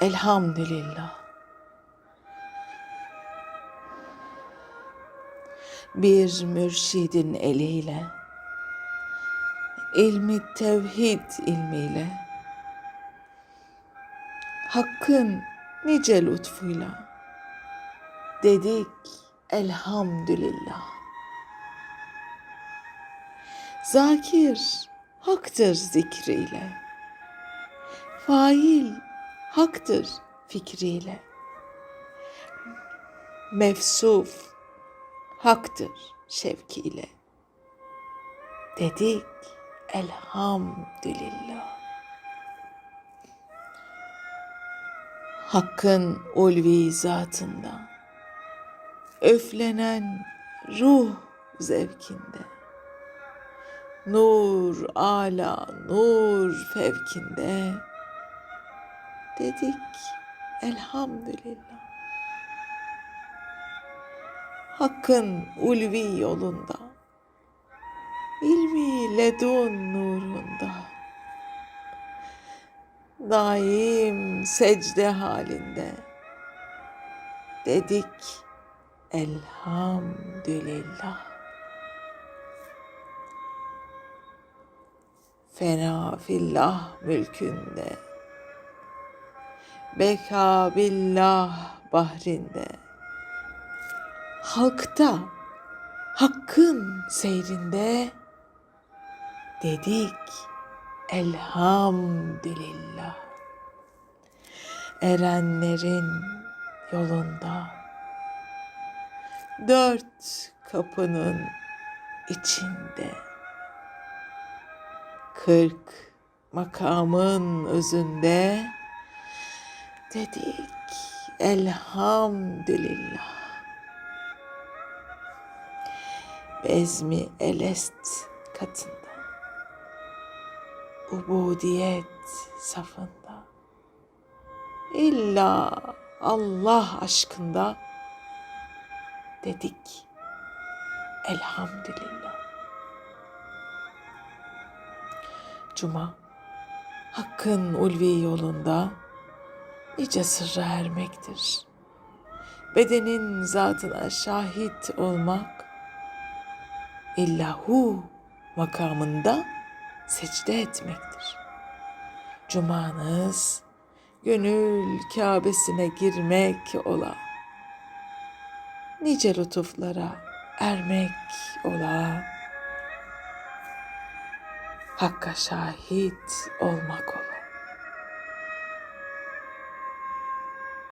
Elhamdülillah. Bir mürşidin eliyle, ilmi tevhid ilmiyle, Hakk'ın nice lütfuyla dedik elhamdülillah. Zakir haktır zikriyle. Fail haktır fikriyle. Mefsuf haktır şevkiyle. Dedik elhamdülillah. Hakkın ulvi zatında, öflenen ruh zevkinde, nur ala nur fevkinde, dedik elhamdülillah. Hakkın ulvi yolunda, ilmi ledun nurunda, daim secde halinde, dedik elhamdülillah. Fena fillah mülkünde, beka billah bahrinde, halkta hakkın seyrinde dedik elhamdülillah. Erenlerin yolunda dört kapının içinde kırk makamın özünde dedik elhamdülillah. Bezmi elest katında ubudiyet safında illa Allah aşkında dedik elhamdülillah. Cuma Hakkın ulvi yolunda nice sırra ermektir. Bedenin zatına şahit olmak illahu makamında secde etmektir. Cumanız gönül Kabe'sine girmek ola. Nice lütuflara ermek ola. Hakka şahit olmak ola.